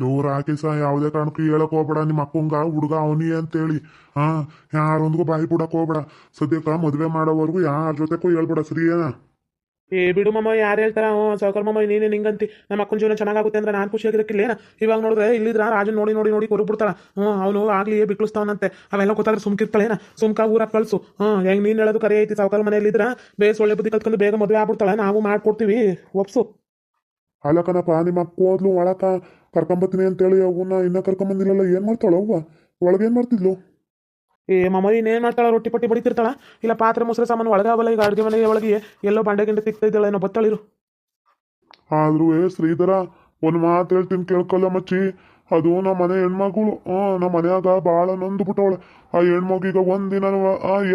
Low Rakesh ಯಾವುದೇ ಕಾರಣಕ್ಕೂ ಹೇಳಕ್ ಹೋಗ್ಬೇಡ. ನಿಮ್ಮ ಅಕ್ಕಂಗ ಹುಡುಗ, ಅವನಿ ಅಂತೇಳಿ. ಹಾ, ಯಾರೊಂದಿಗೂ ಬಾಯಿ ಬಿಡಕ್ ಹೋಗ್ಬೇಡ. ಸದ್ಯಕ್ಕ ಮದ್ವೆ ಮಾಡೋವರೆಗೂ ಯಾರ ಜೊತೆಗೂ ಹೇಳ್ಬೇಡ. ಸರಿ ಏನ ಏ, ಬಿಡು ಮಮ್ಮ ಯಾರು ಹೇಳ್ತಾರ? ಸಹಕಾರ ಮಮ್ಮ ನೀನೇ ನಿಂಗಂತಿ. ನಮ್ಮ ಅಕ್ಕನ ಜೀವನ ಚೆನ್ನಾಗುತ್ತೆ ಅಂದ್ರೆ ನಾನು ಖುಷಿಯಾಗಿರಕ್ಕಿಲ್ಲೇನ ಇವಾಗ ನೋಡಿದ್ರೆ ಇಲ್ಲಿದ್ರ ರಾಜನ್ ನೋಡಿ ನೋಡಿ ನೋಡಿ ಕೊರು ಬಿಡ್ತಾಳ ಹ್ಞೂ, ಅವನು ಆಗ್ಲಿ ಬಿಕ್ಳಿಸ್ತಾವನಂತೆ ಅವೆಲ್ಲ ಗೊತ್ತಾದ್ರೆ ಸುಮ್ಕಿರ್ತಾಳೇನ? ಸುಮ್ಕ ಊರ ಕಳ್ಸು. ಹ್ಞೂ, ಹೆಂಗ್ ನೀನು ಹೇಳೋದು ಕರೆ ಐತಿ ಸಾವುಕಾರ ಮನೆಯಲ್ಲಿದ್ರ ಬೇಸ್ ಒಳ್ಳೆ ಬುದ್ಧಿ ಕಲ್ತ್ಕೊಂಡು ಬೇಗ ಮದುವೆ ಆಗ್ಬಿಡ್ತಾಳೆ. ನಾವು ಮಾಡ್ಕೊಡ್ತೀವಿ. ಒಪ್ಸು. ಅಲ್ಲ ಕಣಪ್ಪ, ನಿಮ್ಮ ಅಕ್ಕ ಹೋದ್ಲು ಒಳಕ ಕರ್ಕೊಂಬತ್ತೀನಿ ಅಂತೇಳಿ ಅವನ್ನ ಇನ್ನೂ ಕರ್ಕೊಂಬಂದಿಲ್ಲಲ್ಲ? ಏನ್ ಮಾಡ್ತಾಳ ಅವ್ವ ಒಳಗೇನ್ ಮಾಡ್ತಿದ್ಲು? ಏ ಮಮ್ಮ ಇನ್ನೇನು ಮಾಡ್ತಾಳ? ರೊಟ್ಟಿ ಪಟ್ಟಿ ಬಡಿತಿರ್ತಾಳ? ಇಲ್ಲ, ಪಾತ್ರೆ ಮೊಸರು ಸಾಮಾನು ಒಳಗಾವಲ್ಲ ಈಗ ಅಡುಗೆ ಮನೆಗೆ ಒಳಗೆ ಎಲ್ಲೋ ಬಂಡೆ ಗಿಂಡೆ ತಿಕ್ತಾ ಇದ್ದಾಳೆ ಏನೋ ಬತ್ತಳಿರು ಆದ್ರೂ, ಏ, ಶ್ರೀಧರ, ಒಂದು ಮಾತು ಹೇಳ್ತೀನಿ ಕೇಳ್ಕೊಲ್ಲ ಮಚ್ಚಿ. ಅದು ನಮ್ಮ ಮನೆ ಹೆಣ್ಮಗಳು. ಹಾ ನಮ್ಮ ಮನ್ಯಾಗ ಭಾಳ ನೊಂದು ಬಿಟ್ಟವಳೆ. ಆ ಹೆಣ್ಮಗೀಗ ಒಂದಿನ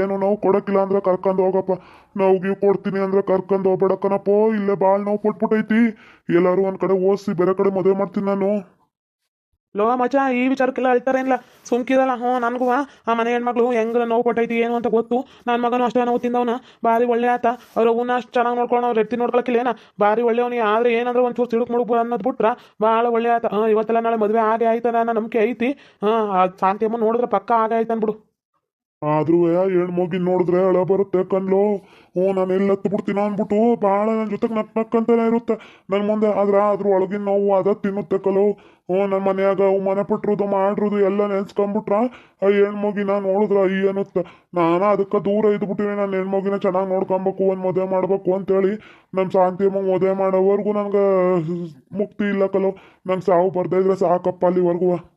ಏನು ನಾವು ಕೊಡಕ್ಕಿಲ್ಲ ಅಂದ್ರೆ ಕರ್ಕೊಂಡು ಹೋಗಪ್ಪ. ನಾವು ಕೊಡ್ತೀನಿ ಅಂದ್ರೆ ಕರ್ಕೊಂಡು ಹೋಗ್ಬೇಡಕ್ಕನಪ್ಪೋ ಇಲ್ಲೇ ಭಾಳ ನೋವು ಕೊಟ್ಬಿಟ್ಟೈತಿ ಎಲ್ಲರೂ ಒಂದು ಕಡೆ ಓದಿಸಿ ಬೇರೆ ಕಡೆ ಮದುವೆ ಮಾಡ್ತೀನಿ ನಾನು. ಲೋ ಮಚ ಈ ವಿಚಾರಕ್ಕೆಲ್ಲ ಅಳ್ತಾರೇನಿಲ್ಲ ಸುಮ್ಕಿರಲ್ಲ, ಹ್ಞೂ ನನಗೂ ಆ ಮನೆ ಹೆಣ್ಮಕ್ಳು ಹೆಂಗ ನೋವು ಕೊಟ್ಟೈತಿ, ಏನು ಅಂತ ಗೊತ್ತು. ನನ್ನ ಮಗನೂ ಅಷ್ಟೇ ನೋವು ತಿಂದವನ. ಭಾರಿ ಒಳ್ಳೆ ಆತ. ಅವ್ರ ಅವನ್ನ ಅಷ್ಟು ಚೆನ್ನಾಗಿ ನೋಡ್ಕೊಂಡು ಅವ್ರ ಎತ್ತಿ ನೋಡ್ಕೊಳಕ್ಕಿಲ್ಲ ಏನ? ಭಾರಿ ಒಳ್ಳೆಯವನಿ ಆದ್ರೆ ಏನಂದ್ರೆ ಒಂಚೂರು ತಿಳುಕ್ ಮುಳುಗ್ ಅನ್ನೋದು ಬಿಟ್ರ ಭಾಳ ಒಳ್ಳೆ ಆತ. ಹಾಂ, ಇವತ್ತೆಲ್ಲ ನಾಳೆ ಮದುವೆ ಆಗೇ ಆಯ್ತದ ಅನ್ನೋ ನಂಬಿಕೆ ಐತಿ. ಹಾಂ ಶಾಂತಿ ಅಮ್ಮ ನೋಡಿದ್ರೆ ಪಕ್ಕ ಆಗೇ ಆಯ್ತು ಬಿಡು. ಆದ್ರೂ ಹೆಣ್ಮಗಿನ ನೋಡಿದ್ರೆ ಅಳ ಬರುತ್ತೆ ಕನ್ಲು ಹ್ಞೂ ನಾನು ಎಲ್ಲಿ ಹತ್ತು ಬಿಡ್ತೀನೋ ಅಂದ್ಬಿಟ್ಟು ಭಾಳ ನನ್ನ ಜೊತೆಗೆ ನಕ್ ನಕ್ಕಂತಾನೆ ಇರುತ್ತೆ. ನನ್ನ ಮುಂದೆ ಆದ್ರೆ ಅದ್ರ ಒಳಗಿನ ನೋವು, ಅದ ತಿನ್ನುತ್ತೆ ಕಲು. ಹ್ಞೂ ನನ್ನ ಮನೆಯಾಗ ಅವು ಮನೆ ಪಟ್ಟಿರೋದು ಮಾಡಿರೋದು ಎಲ್ಲ ನೆನ್ಸ್ಕೊಂಬಿಟ್ರ, ಆ ಹೆಣ್ಮಗಿನ ನೋಡಿದ್ರ ಈ ಅನ್ನುತ್ತೆ. ನಾನು ಅದಕ್ಕೆ ದೂರ ಇದ್ಬಿಟ್ಟಿನಿ ನನ್ನ ಹೆಣ್ಮಗಿನ ಚೆನ್ನಾಗಿ ನೋಡ್ಕೊಬೇಕು, ಒಂದು ಮದುವೆ ಮಾಡಬೇಕು ಅಂತೇಳಿ ನಮ್ಮ ಶಾಂತಿ ಅಮ್ಮ ಮದುವೆ ಮಾಡೋವರೆಗೂ ನನಗೆ ಮುಕ್ತಿ ಇಲ್ಲ ಕಲೋ. ನಂಗೆ ಸಾವು ಬರ್ದೇ ಇದ್ರೆ ಸಾಕಪ್ಪ ಅಲ್ಲಿವರೆಗೂ.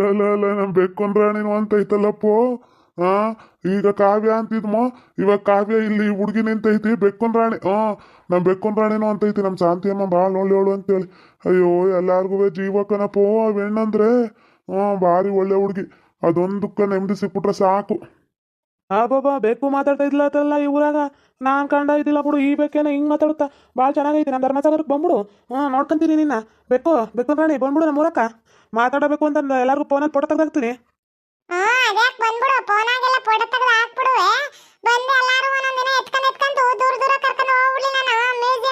ಅಲ್ಲ ನಮ್ ಬೆಕ್ಕೊಂಡ್ ರಾಣಿನು ಅಂತ ಐತಲ್ಲಪ್ಪೋ? ಹಾ ಈಗ ಕಾವ್ಯ ಅಂತಿದ್ಮ? ಇವಾಗ ಕಾವ್ಯ ಇಲ್ಲಿ ಹುಡುಗಿ ನಿಂತೈತಿ ಬೆಕ್ಕೊಂಡ್ ರಾಣಿ ಹಾ ನಮ್ ಬೆಕ್ಕೊಂಡ್ ರಾಣಿನು ಅಂತೈತಿ, ನಮ್ ಶಾಂತಿ ಅಮ್ಮ ಭಾಳ ಒಳ್ಳೆಯವಳು ಅಂತೇಳಿ. ಅಯ್ಯೋ, ಎಲ್ಲಾರ್ಗು ಜೀವ ಅವೆಣ್ಣಂದ್ರೆ ಅವ್ ಆ, ಭಾರಿ ಒಳ್ಳೆ ಹುಡುಗಿ. ಅದೊಂದುಕ್ಕ ನೆಮ್ಮದಿ ಸಿಕ್ಬಿಟ್ರೆ ಸಾಕು. ಆ ಬಾಬಾ ಬೇಕು ಮಾತಾಡ್ತಾ ಇದ್ಲತ್ತಲ್ಲ ಈ ಊರಾಗ? ನಾನು ಕಂಡ ಇದ್ದಿಲ್ಲ ಬಿಡು, ಈ ಬೇಕೇನ ಹಿಂಗೆ ಮಾತಾಡುತ್ತಾ. ಭಾಳ ಚೆನ್ನಾಗೈತಿ ನಾನು ಧರ್ಮಸಾಗರಕ್ಕೆ ಬಂದ್ಬಿಡು. ಹ್ಞೂ ನೋಡ್ಕೊಂತೀನಿ ನಿನ್ನ. ಬೇಕು ಬೇಕು ರಾಣಿ ಬಂದ್ಬಿಡು ನಮ್ಮ ಊರಕ್ಕ. ಮಾತಾಡಬೇಕು ಅಂತ ಎಲ್ಲರಿಗೂ ಫೋನಲ್ಲಿ ಫೋಟೋ ತೆಗ್ದಾಕ್ತೀನಿ. ಹಾ ಬಂದು ಎಲ್ಲಾರು ಒಂದೊಂದಿನ ದಿನ ಎತ್ಕೊಂಡ್ ಎತ್ಕೊಂಡ್ ದೂರ ದೂರ ಕರ್ಕೊಂಡು ಹೋಗ್ಬಿಡ್ಲಿ ನಾನು ಮ್ಯೂಸಿಯಂ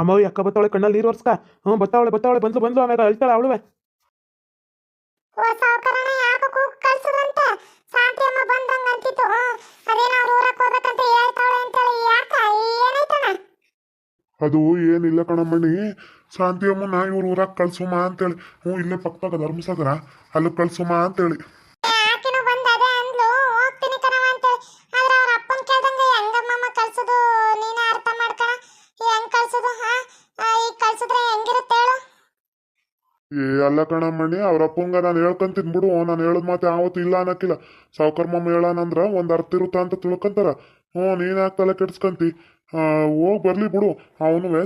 ಮಮ್ಮವಿ ಅಕ್ಕ ಬತ್ತಾವಳೆ ಕಣ್ಣಲ್ಲಿ ನೀರು ಒರ್ಸ್ಕ. ಹ್ಞೂ ಬತ್ತಾವಳೆ ಬತ್ತಾವಳೆ ಬಂದ್ಲು ಬಂದ್ಲು ಆಮ್ಯಾಗ ಅಳ್ತಾಳೆ ಅವಳುವೆ. ಅದು ಏನಿಲ್ಲ ಕಣಮ್ಮಣ್ಣಿ ಶಾಂತಿ ನಾ ಇವ್ರ ಊರಾಗ ಕಳ್ಸುಮ ಅಂತೇಳಿ. ಹ್ಞೂ ಇಲ್ಲೇ ಪಕ್ಕದಾಗ ಧರ್ಮಸಾಗರ. ಅಲ್ಲಿ ಕಳ್ಸುಮ ಅಂತೇಳಿ. ಏ, ಅಲ್ಲ ಕಣಮ್ಮಣ್ಣಿ ಅವ್ರ ಅಪ್ಪಂಗ ನಾನು ಹೇಳ್ಕೊಂತೀನಿ ಬಿಡು ನಾನು ಹೇಳದ್ ಮಾತು ಯಾವತ್ತು ಇಲ್ಲ ಅನ್ನಕ್ಕಿಲ್ಲ. ಸಾವ್ಕಾರ ಮಮ್ಮ ಹೇಳಾನಂದ್ರ ಒಂದ್ ಅರ್ಥ ಇರುತ್ತ ಅಂತ ತಿಳ್ಕೊಂತಾರ. ಹ್ಞೂ, ನೀನ್ ಯಾಕೆ ತಲೆ ಕೆಡ್ಸ್ಕಂತಿ? ಹೋಗಿ ಬರ್ಲಿ ಬಿಡು. ಅವನುವೆ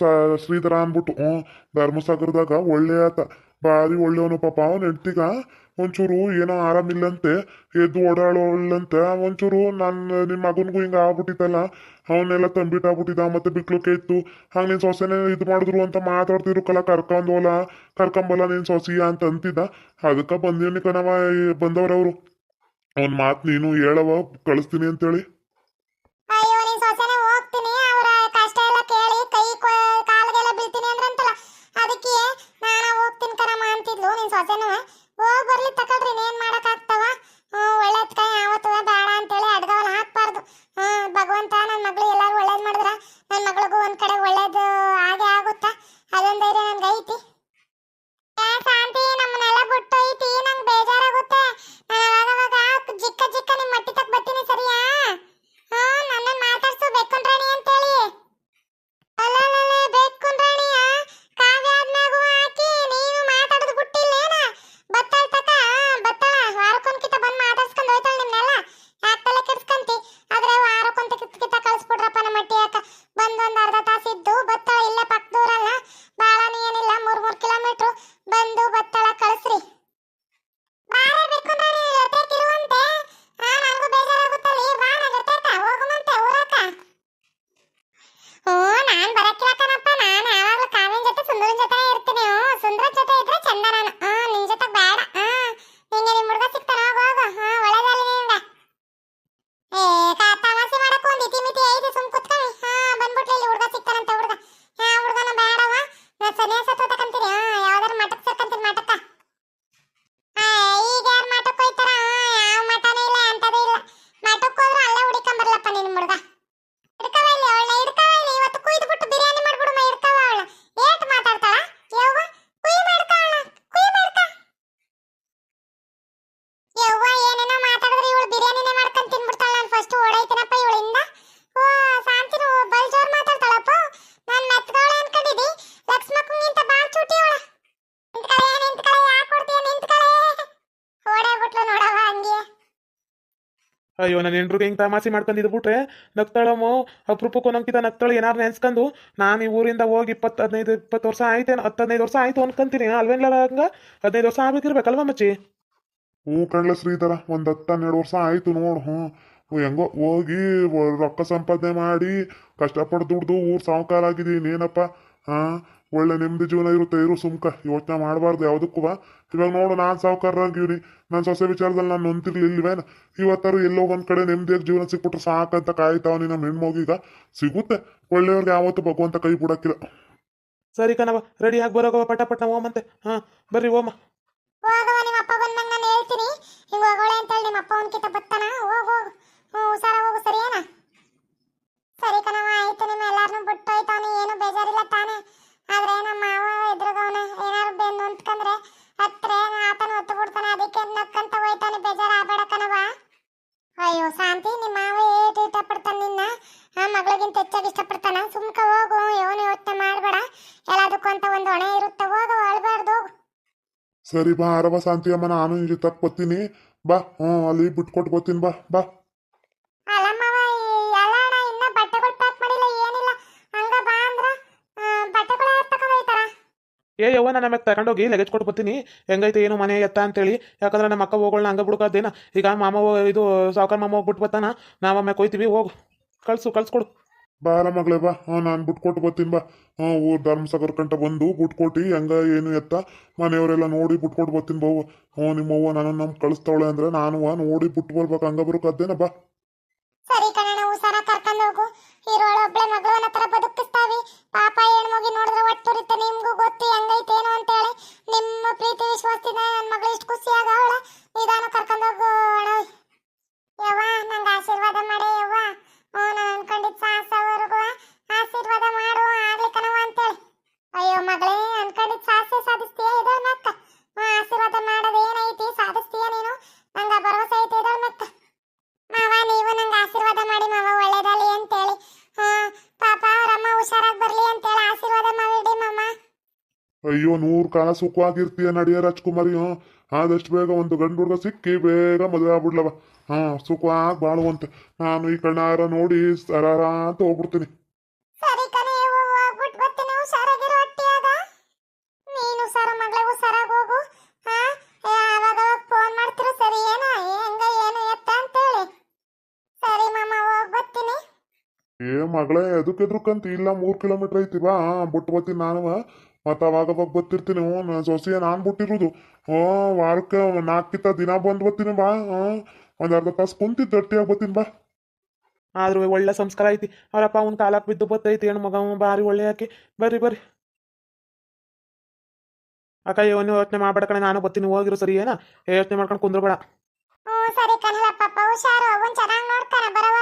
ಸ, ಶ್ರೀಧರ ಅಂದ್ಬಿಟ್ಟು ಹ್ಞೂ, ಧರ್ಮಸಾಗರದಾಗ ಒಳ್ಳೆ ಆತ. ಭಾರಿ ಒಳ್ಳೆಯವನು ಪಾಪ. ಅವನ ಹೆಂಡ್ತಿಗ ಒಂಚೂರು ಏನೋ ಆರಾಮಿಲ್ಲಂತೆ, ಎದ್ದು ಓಡಾಡೋಳ್ಳಂತೆ ಒಂಚೂರು ನಾನು ನಿಮ್ಮ ಮಗನಿಗೂ ಹಿಂಗೆ ಆಗ್ಬಿಟ್ಟಿತ್ತಲ್ಲ, ಅವನ್ನೆಲ್ಲ ತಂಬಿಟ್ಟಾಗ್ಬಿಟ್ಟಿದ್ದ, ಮತ್ತೆ ಬಿಕ್ಲಕ್ಕೆ ಇತ್ತು ಹಂಗೆ ನಿನ್ನ ಸೊಸೆನೇ ಇದು ಮಾಡಿದ್ರು ಅಂತ ಮಾತಾಡ್ತಿರು ಕಲ ಕರ್ಕೊಂಡೋಲ ಕರ್ಕೊಂಬಲ್ಲ ನಿನ್ನ ಸೊಸಿಯ ಅಂತ ಅಂತಿದ್ದ. ಅದಕ್ಕೆ ಬಂದೇನಿ ಕಣವ ಬಂದವ್ರವ್ರು. ಅವ್ನ ಮಾತು ನೀನು ಹೇಳವ ಕಳಿಸ್ತೀನಿ ಅಂತೇಳಿ ಅಯ್ಯೋ ನೀನ್ ಸೊಸೆನೆ ಹೋಗ್ತೀನಿ ಅವರ ಕಷ್ಟ ಎಲ್ಲ ಕೇಳಿ ಕೈ ಕೊ- ಕಾಲಿಗೆಲ್ಲ ಬೀಳ್ತೀನಿ ಅಂದ್ರಂತಲ್ಲ ಅದಕ್ಕೆ ನಾನ ಹೋಗ್ತೀನಿ ಕಣಮ್ಮ ಅಂತಿದ್ಲು ನಿನ್ ಸೊಸೆನು ಹೋಗ್ ಬರ್ಲಿ ತಕೊಳ್ರಿ ಏನ್ ಮಾಡಕ್ ಆಗ್ತಾವ ಒಳ್ಳೇದ್ ಕೈ ಯಾವತ್ತು ಬೇಡ ಅಂತೇಳಿ ಅಡ್ಗವಲ್ಲ ಹಾಕ್ಬಾರ್ದು ಹ್ಮ್ ಭಗವಂತ ನನ್ ಮಗಳು ಎಲ್ಲಾರು ಒಳ್ಳೇದ್ ಮಾಡಿದ್ರ ನನ್ ಮಗಳಿಗೂ ಒಂದ್ ಕಡೆ ಒಳ್ಳೇದು ಆಗೇ ಆಗುತ್ತಾ ಅದೊಂದ್ ಧೈರ್ಯ ನನ್ಗೆ ಐತಿ ಶಾಂತಿ ನಮ್ಮನ್ನೆಲ್ಲ ಬಿಟ್ಟು ಅಯ್ಯೋ, ನನ್ನ ಹೆಂಡ್ರಿಗೆ ಹಿಂಗೆ ತಮಾಸಿ ಮಾಡ್ಕೊಂಡು ಬಿಟ್ರೆ? ನಗ್ತಾಳಮ್ಮ, ಅಪರೂಪಕ್ಕೂ ನಂಗಿತ ನಗ್ತಾಳೆ ಏನಾರು ನೆನ್ಸ್ಕೊಂಡು, ನಾನು ಈ ಊರಿಂದ ಹೋಗಿ ಇಪ್ಪತ್ತು ಹದಿನೈದು, ಇಪ್ಪತ್ತು ವರ್ಷ ಆಯ್ತೇನು, ಹತ್ತು ಹದಿನೈದು ವರ್ಷ ಆಯ್ತು ಅನ್ಕೊಂತೀನಿ. ಅಲ್ವೇನ್ಲಾರ ಹಂಗೆ? ಹದಿನೈದು ವರ್ಷ ಆಗ್ಬೇಕಿರ್ಬೇಕಲ್ವ ಮಚ್ಚಿ? ಹ್ಞೂ ಕಣ್ಲ ಶ್ರೀಧರ, ಒಂದು ಹತ್ತು ಹನ್ನೆರಡು ವರ್ಷ ಆಯ್ತು ನೋಡು, ಹ್ಞೂ. ಹೆಂಗೋ ಹೋಗಿ ರೊಕ್ಕ ಸಂಪಾದನೆ ಮಾಡಿ ಕಷ್ಟಪಟ್ಟು ದುಡ್ದು ಊರು ಸಾವುಕಾರ ಆಗಿದ್ದೀನಿ ಏನಪ್ಪ? ಹಾಂ? ಒಳ್ಳೆ ನೆಮ್ಮದಿ ಜೀವನ ಇರುತ್ತೆ ಇರು ಸುಮ್ಕ. ಯೋಚನೆ ಮಾಡಬಾರ್ದು ಯಾವುದಕ್ಕೂ ಇವಾಗ ನೋಡು ನಾನು ಸಾವುಕಾರರಾಗಿವ್ನಿ ನನ್ನ ಸೊಸೆ ವಿಚಾರದಲ್ಲಿ ನಾನು ನೊಂತಿರ್ಲಿಲ್ವೇನು ಇವತ್ತಾರು ಎಲ್ಲೋ ಒಂದ್ ಕಡೆ ನೆಮ್ಮದಿಯಾಗಿ ಜೀವನ ಸಿಕ್ಬಿಟ್ರೆ ಸಾಕಂತ ಕಾಯ್ತಾವನಿ ನಿನ್ನ ಹೆಣ್ಮಗೀಗ ಸಿಗುತ್ತೆ. ಒಳ್ಳೆಯವ್ರಿಗೆ ಯಾವತ್ತೂ ಭಗವಂತ ಕೈ ಬಿಡಕ್ಕಿಲ್ಲ. ಸರಿ ಕಣವ ರೆಡಿ ಆಗಿ ಬರೋಗವ ಪಟ ಪಟ ಓಮಂತೆ ಹ ಬರ್ರಿ ಓಮ. ಹೋಗವ ನಿಮ್ಮ ಅಪ್ಪ ಬಂದಂಗ ನಾನು ಹೇಳ್ತೀನಿ. ಹಿಂಗ ಹೋಗೋಳೆ ಅಂತೇಳಿ ನಿಮ್ಮ ಅಪ್ಪ ಅವನ್ಕಿತ ಬತ್ತಾನ? ಹೋಗ ಹೋಗ ಹುಷಾರ ಹೋಗು ಸರಿಯೇನ ಸರಿ ಕಣವ ಆಯ್ತು ನಿಮ್ಮ ಎಲ್ಲಾರನ್ನೂ ಬಿಟ್ಟು ಹೋಯ್ತಾನೆ ಏನು ಬೇಜಾರಿಲ್ಲ ತಾನೆ ಆದ್ರೆ ನಮ್ಮ ಮಾವ ಎದುರುಗವನ ಏನಾರು ಬೇ ನೊಂದ್ಕಂದ್ರೆ ಹತ್ರ ಆತನ ಹೊತ್ತು ಬಿಡ್ತಾನೆ ಅದಕ್ಕೆ ನಕ್ಕಂತ ಹೋಯ್ತಾನೆ ಬೇಜಾರ ಆಗ್ಬೇಡ ಕಣವ ಅಯ್ಯೋ ಶಾಂತಿ ನಿಮ್ಮ ಮಾವ ಏಟ್ ಇಷ್ಟಪಡ್ತಾನೆ ನಿನ್ನ ಆ ಮಗಳಿಗಿಂತ ಹೆಚ್ಚಾಗಿ ಇಷ್ಟಪಡ್ತಾನ ಸುಮ್ಕ ಹೋಗು ಏನು ಯೋಚನೆ ಮಾಡಬೇಡ ಎಲ್ಲದಕ್ಕೂ ಅಂತ ಒಂದು ಹೊಣೆ ಇರುತ್ತೆ ಹೋಗು ಅಳ್ಬಾರ್ದು ಹೋಗು ಸರಿ ಬಾ ಆರವ ಶಾಂತಿಯಮ್ಮ ನಾನು ನಿನ್ ಜೊತೆ ಬರ್ತೀನಿ ಬಾ ಹ್ಞೂ ಅಲ್ಲಿ ಬಿಟ್ಕೊಟ್ಟು ಬರ್ತೀನಿ ಬಾ ಬಾ. ಅಲ್ಲಮ್ಮವ ಎಲ್ಲಾಣ ಇನ್ನ ಬಟ್ಟೆಗಳು ಪ್ಯಾಕ್ ಮಾಡಿಲ್ಲ ಏನಿಲ್ಲ. ಹಂಗ ಬಾ ಅಂದ್ರ ಆ, ಬಟ್ಟೆಗಳು ಯಾರು ಏ ಯವ್ವ ನಾನು ಆಮೇಲೆ ತಗೊಂಡೋಗಿ ಲಗೇಜ್ ಕೊಟ್ಟು ಬರ್ತೀನಿ. ಹೆಂಗೈತೆ ಏನು ಮನೆ ಎತ್ತ ಅಂತೇಳಿ ಯಾಕಂದ್ರೆ ನಮ್ಮ ಅಕ್ಕ ಹೋಗೋಣ ಹಂಗೆ ಬಿಡ್ಕೋದೇನ ಈಗ ಮಾಮ ಇದು ಸಾವುಕಾರ ಮಾಮ ಹೋಗ್ಬಿಟ್ಟು ಬರ್ತಾನ. ನಾವು ಆಮೇಲೆ ಕೊಯ್ತೀವಿ ಹೋಗು. ಕಳ್ಸು ಕಳ್ಸ್ಕೊಡು. ಬಾರ ಮಗಳೇ ಬಾ. ಹ್ಞೂ ನಾನು ಬಿಟ್ಕೊಟ್ಟು ಬರ್ತೀನಿ ಬಾ. ಹ್ಞೂ ಊರು ಧರ್ಮಸಾಗರ ಕಂಟ ಬಂದು ಬಿಟ್ಕೊಟ್ಟು ಹೆಂಗ, ಏನು ಎತ್ತ? ಮನೆಯವರೆಲ್ಲ ನೋಡಿ ಬಿಟ್ಕೊಟ್ಟು ಬರ್ತೀನಿ ಬಾವು ಹ್ಞೂ ನಿಮ್ಮ ನಾನು ನಮ್ಮ ಕಳಿಸ್ತಾವಳೆ ಅಂದ್ರೆ ನಾನು ನೋಡಿ ಬಿಟ್ಟು ಬರ್ಬೇಕು. ಹಂಗ ಬರೋಕದ್ದೇನ ಬಾ. ಸರಿ ಕಣಣ್ಣ, ಹುಷಾರ ಕರ್ಕೊಂಡು ಹೋಗು. ಹೀರೋಳ ಒಬ್ಳೆ ಮಗಳು ಹತ್ರ ಬದುಕಿಸ್ತಾವಿ. ಪಾಪ ಹೆಣ್ಮಗಿ ನೋಡಿದ್ರೆ ಒಟ್ಟುರಿತ್ತೆ ನಿಮ್ಗೂ ಗೊತ್ತು ಹೆಂಗೈತೆ ಏನೋ ಅಂತ ಹೇಳಿ ನಿಮ್ಮ ಪ್ರೀತಿ, ವಿಶ್ವಾಸದಿಂದ ನನ್ನ ಮಗಳು ಇಷ್ಟು ಖುಷಿಯಾಗ ಅವಳ. ನಿಧಾನ ಕರ್ಕೊಂಡು ಹೋಗು ಅಣ್ಣ ಯವ್ವ, ನಂಗೆ ಆಶೀರ್ವಾದ ಮಾಡಿ, ಯವ್ವ ಹ್ಞೂ ನಾನು ಅನ್ಕೊಂಡಿದ್ದ ಸಾಹಸವರೆಗೂ ಆಶೀರ್ವಾದ ಮಾಡು ಆಗ್ಲಿ ಕಣವ ಅಂತೇಳಿ ಅಯ್ಯೋ ಮಗಳೇ ಅನ್ಕೊಂಡಿದ್ ಸಾಹಸ ಸಾಧಿಸ್ತೀಯ ಇದ ಮಕ್ಕ ಹ್ಞೂ ಆಶೀರ್ವಾದ ಮಾಡೋದು ಏನೈತಿ ಸಾಧಿಸ್ತೀಯ ನೀನು ನಂಗೆ ಭರವಸೆ ಐತಿ ಇದ ಮಕ್ಕ ಮಾವ ನೀವು ನಂಗೆ ಆಶೀರ್ವಾದ ಮಾಡಿ ಮಾವ ಒಳ್ಳೇದಾಗಲಿ ಅಂತೇಳಿ ಹಾ ಪಾಪ ಅವರಮ್ಮ ಹುಷಾರಾಗಿ ಬರ್ಲಿ ಅಂತೇಳಿ ಆಶೀರ್ವಾದ ಮಾಡಿಡಿ ಮಾಮ ಅಯ್ಯೋ ನೂರು ಕಾಲ ಸುಖವಾಗಿರ್ತೀಯ ನಡೆಯ ರಾಜ್ಕುಮಾರಿ ಹ್ಞೂ ಆದಷ್ಟು ಬೇಗ ಒಂದು ಗಂಡು ಹುಡುಗ ಸಿಕ್ಕಿ ಬೇಗ ಮದುವೆ ಆಗ್ಬಿಡ್ಲವ. ಹಾಂ ಸುಖವಾಗಿ ಬಾಳುವಂತೆ. ನಾನು ಈ ಕಣ್ಣಾರ ನೋಡಿ ಸರಾರ ಅಂತ ಹೋಗ್ಬಿಡ್ತೀನಿ. ಏ ಮಗಳೇ ಎದಕ್ಕೆ ಎದ್ರಕ್ಕಂತ ಇಲ್ಲ ಮೂರು ಕಿಲೋಮೀಟರ್ ಐತಿ ಬಾ. ಬಿಟ್ಟು ಬರ್ತೀನಿ ನಾನು ಮತ್ತೆ ಅವಾಗ ಅವಾಗ ಬರ್ತಿರ್ತೀನಿ ಹ್ಞೂ ಸೊಸೆಯ ನಾನು ಬಿಟ್ಟಿರೋದು. ಹ್ಞೂ ವಾರಕ್ಕೆ ನಾಲ್ಕಿತ್ತ ದಿನ ಬಂದು ಬರ್ತೀನಿ ಬಾ ಹ್ಞೂ ಒಂದು ಅರ್ಧ ತಾಸು ಕುಂತಿ ಗಟ್ಟಿಯಾಗಿ ಬರ್ತೀನಿ ಬಾ. ಆದ್ರೂ ಒಳ್ಳೆ ಸಂಸ್ಕಾರ ಐತಿ. ಅವರಪ್ಪ ಅವ್ನ ಕಾಲಕ್ಕೆ ಬಿದ್ದು ಬತ್ತೈತಿ ಹೆಣ್ಣು ಮಗ ಬಾರಿ ಭಾರಿ ಒಳ್ಳೆ ಆಕಿ. ಬರ್ರಿ ಬರ್ರಿ. ಅಕ್ಕ ಏನು ಯೋಚನೆ ಮಾಡ್ಬೇಡ ಕಣೆ ನಾನು ಬರ್ತೀನಿ ಹೋಗಿರು ಸರಿ ಏನ? ಯೋಚನೆ ಮಾಡ್ಕೊಂಡು ಕುಂದ್ರಬೇಡ. ಹ್ಞೂ ಸರಿ ಕಣಲ ಹುಷಾರು ಅವನ್ ಚೆನ್ನಾಗಿ ನೋಡ್ತಾನ ಬರೋವರ್ಗು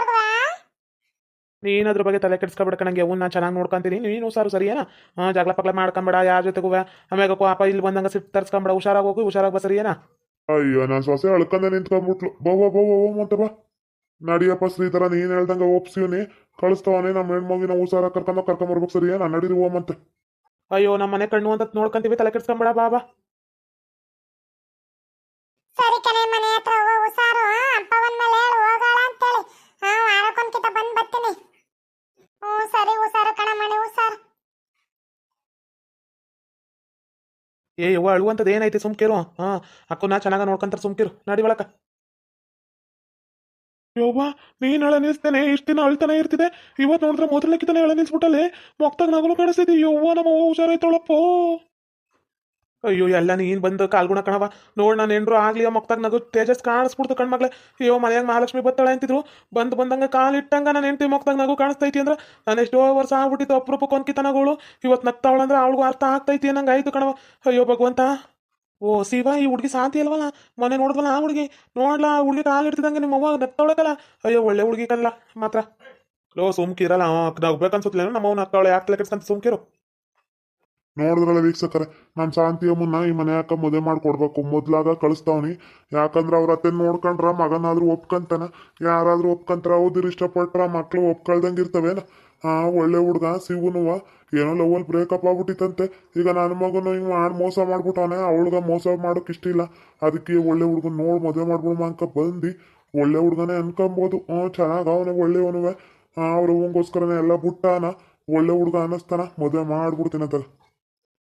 ನೀನು ಏನಾದ್ರ ಬಗ್ಗೆ ತಲೆ ಕೆಡ್ಸ್ಕೊಬೇಡ ಕಣಂಗೆ ಅವ್ನ ನಾನು ಚೆನ್ನಾಗಿ ನೋಡ್ಕೊಂತೀನಿ. ನೀನು ಸಾರು ಸರಿಯೇನಾ ಏನ? ಹಾಂ ಜಗಳ ಪಗ್ಲ ಮಾಡ್ಕೊಂಬೇಡ ಯಾರ ಜೊತೆಗೂ ಆಮೇಲೆ ಪಾಪ ಇಲ್ಲಿ ಬಂದಂಗ ಸಿಟ್ಟು ತರ್ಸ್ಕೊಂಬೇಡ ಹುಷಾರಾಗಿ ಹೋಗು ಹುಷಾರಾಗಿ ಬಾ ಸರಿ ಏನ? ಅಯ್ಯೋ ನಾನು ಸೊಸೆ ಅಳ್ಕಂದೆ ನಿಂತ್ಕೊಂಡ್ಬಿಟ್ಲು ಬೋ ಬೋ ಬೋ ಅಂತ ಬಾ ನಡಿಯಪ್ಪ ಶ್ರೀಧರ ನೀನು ಹೇಳ್ದಂಗೆ ಒಪ್ಸಿವ್ನಿ ಕಳಿಸ್ತವನೇ ನಮ್ಮ ಹೆಣ್ಮಗಿನ ಹುಷಾರ ಕರ್ಕೊಂಡು ಕರ್ಕೊಂಬರ್ಬೇಕು ಸರಿ ಏನ? ನಡೀರಿ ಓಮ್ ಅಂತ ಅಯ್ಯೋ ನಮ್ಮ ಮನೆ ಕಣ್ಣು ಅಂತ ನೋಡ್ಕೊಂತೀವಿ ತಲೆ ಕೆಡಿಸ್ಕೊಂಬೇಡ ಬಾ ಬಾ. ಸರಿ ಕಣೆ ಮನೆ ಹತ್ರ ಹೋಗು ಹುಷಾರು ಅಪ್ಪ ಬಂದ್ಮೇಲೆ ಮೇಲೆ ಹೇಳು ಹೋಗೋಣ ಅಂತೇಳಿ ಹಾ ವಾರಕ್ಕೊಂದ್ಕಿತ ಬಂದ್ ಬರ್ತೀನಿ ಹ್ಞೂ ಸರಿ ಹುಷಾರು ಕಣ ಮನೆ ಹುಷಾರು. ಏ, ಯವ್ವ ಅಳುವಂಥದ್ದು ಏನೈತಿ ಸುಮ್ಕಿರು ಹಾಂ ಅಕ್ಕನ ಚೆನ್ನಾಗ ನೋಡ್ಕೊಂತಾರೆ ಸುಮ್ಕಿರು ನಡಿ ಒಳಕ. ಯವ್ವ, ನೀನ್ ಅಳ ನಿಲ್ಸ್ತೇನೆ ಇಷ್ಟ ದಿನ ಅಳ್ತಾನೆ ಇರ್ತಿದೆ. ಇವತ್ತು ನೋಡಿದ್ರೆ ಮೊದಲಕ್ಕಿತಾನೆ ಅಳ ನಿಲ್ಸ್ಬಿಟ್ಟಲ್ಲಿ. ಮೊಕ್ತಾಗ ನಗಲು ಕಾಣಿಸ್ತಿದ್ದೆ ಯವ್ವ, ನಮ್ಮ ಹುಷಾರಾಯ್ತೊಳಪ್ಪೋ. ಅಯ್ಯೋ, ಎಲ್ಲ ನೀನ್ ಬಂದು ಕಾಲ್ಗುಣ ಕಣವ ನೋಡ್ ನಾನು ಏನ್ರು ಆಗ್ಲಿ ಮೊಕ್ತಾಗ ನಗು ತೇಜಸ್ ಕಾಣಿಸ್ಬಿಡ್ತು ಕಣ್ಮಗ್ಲೆ ಅಯ್ಯೋ, ಮನೆಯಾಗ ಮಹಾಲಕ್ಷ್ಮಿ ಬತ್ತಾಳೆ ಅಂತಿದ್ರು. ಬಂದು ಬಂದಂಗ ಕಾಲ್ ಇಟ್ಟಂಗ ನಾನು ಹೆಂಡತಿ ಮೊಕ್ತಾಗ ನಗು ಕಾಣಿಸ್ತೈತಿ ಅಂದ್ರೆ, ನಾನು ಎಷ್ಟೋ ವರ್ಷ ಆಗ್ಬಿಟ್ಟಿತ್ತು ಅಪರೂಪಕ್ಕೆ ಒಂದ್ಕಿತನಗಳು. ಇವತ್ತು ನಗ್ತಾವಳಂದ್ರೆ ಅವಳಿಗೂ ಅರ್ಥ ಆಗ್ತೈತಿ ಅನ್ನಂಗೆ ಆಯ್ತು ಕಣವ ಅಯ್ಯೋ, ಭಗವಂತ. ಓ, ಶಿವ, ಈ ಹುಡುಗಿ ಶಾಂತಿ ಅಲ್ವಲ್ಲ? ಮೊನ್ನೆ ನೋಡಿದ್ವಲ್ಲ ಆ ಹುಡುಗಿ? ನೋಡ್ಲಾ, ಆ ಹುಡುಗಿ ಕಾಲು ಇಡ್ತಿದಂಗೆ ನಿಮ್ಮ ಅವ್ವ ನಗ್ತಾವಳಕಲ್ಲ. ಅಯ್ಯೋ, ಒಳ್ಳೆ ಹುಡುಗಿ ಕಲ್ಲ ಮಾತ್ರ. ಲೋ, ಸುಮ್ಕಿರಲ್ಲ ನಗ್ಬೇಕನ್ಸುತ್ತಲೇನು ನಮ್ಮ ಅವ್ನ ನಗ್ತಾವಳೆ, ಯಾಕೆ ಕೆಡ್ಸ್ಕೊಂತ ಸುಮ್ಕಿರು. ನೋಡಿದ್ರಲ್ಲ ವೀಕ್ಷಕರ ನಮ್ಮ ಶಾಂತಿಯ ಮುನ್ನ ಈ ಮನೆ ಯಾಕ ಮದುವೆ ಮಾಡ್ಕೊಡ್ಬೇಕು? ಮೊದ್ಲಾಗ ಕಳಿಸ್ತಾವ್ನಿ. ಯಾಕಂದ್ರೆ ಅವ್ರ ಅತ್ತೆ ನೋಡ್ಕೊಂಡ್ರ ಮಗನಾದ್ರೂ ಒಪ್ಕಂತಾನ. ಯಾರಾದ್ರೂ ಒಪ್ಕಂತಾರ, ಹೌದಿರ್ ಇಷ್ಟಪಟ್ರ ಮಕ್ಳು ಒಪ್ಕೊಳ್ದಂಗೆ ಇರ್ತವೇನ ಹಾ ಒಳ್ಳೆ ಹುಡ್ಗ ಸಿಗುನುವ ಏನೋ ಲವಲ್ ಬ್ರೇಕಪ್ ಆಗ್ಬಿಟ್ಟಿತ್ತಂತೆ ಈಗ ನನ್ನ ಮಗನು ಹಿಂಗೆ ಮಾಡಿ ಮೋಸ ಮಾಡ್ಬಿಟ್ಟವನೆ ಅವಳ್ಗ ಮೋಸ ಮಾಡೋಕೆ ಇಷ್ಟ ಇಲ್ಲ. ಅದಕ್ಕೆ ಒಳ್ಳೆ ಹುಡುಗ ನೋಡಿ ಮದುವೆ ಮಾಡ್ಬಿಡಮ್ಮ ಅಂಕ ಬಂದು. ಒಳ್ಳೆ ಹುಡುಗನೇ ಅನ್ಕೊಂಬೋದು. ಹ್ಞೂ, ಚೆನ್ನಾಗಿ ಅವನು, ಒಳ್ಳೆಯವನುವೆ. ಅವ್ರ ಹೂಗೋಸ್ಕರನೇ ಎಲ್ಲ ಬುಟ್ಟಾನ ಒಳ್ಳೆ ಹುಡುಗ ಅನ್ನಿಸ್ತಾನ, ಮದುವೆ ಮಾಡ್ಬಿಡ್ತೀನಿ ಅಂತ